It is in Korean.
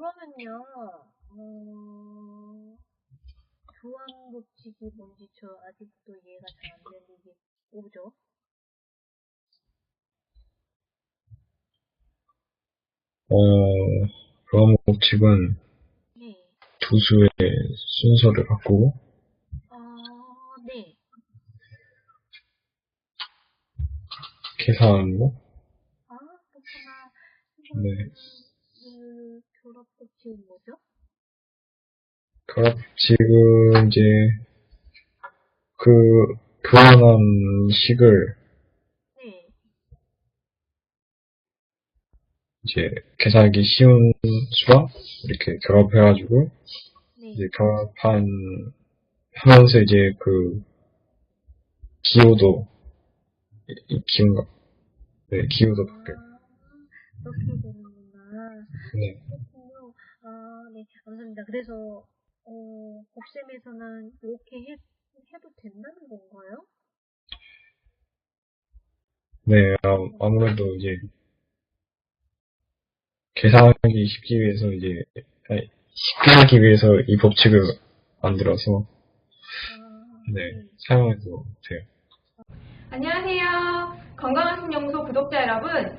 그러면요, 어, 교환 법칙이 뭔지 저 아직도 이해가 잘 안 되는 게 뭐죠? 어, 교환 법칙은 네. 두 수의 순서를 바꾸고 아, 네. 계산하는 거? 아, 그렇구나. 네. 그 교랍법칙은 뭐죠? 교환 법칙은 이제 그 교환한 식을 네. 이제 계산하기 쉬운 수랑 이렇게 결합해가지고 네. 이제 결합한 하면서 이제 그 기호도 기호인가? 네, 기호도 바뀌어요. 네. 그렇군요. 아, 네. 감사합니다. 그래서, 어, 곱셈에서는 이렇게 해, 해도 된다는 건가요? 네, 아, 아무래도 이제 계산하기 쉽기 위해서 이제 아니, 쉽게 하기 위해서 이 법칙을 만들어서 아, 네, 사용해도 돼요. 안녕하세요. 건강한 신영소 구독자 여러분.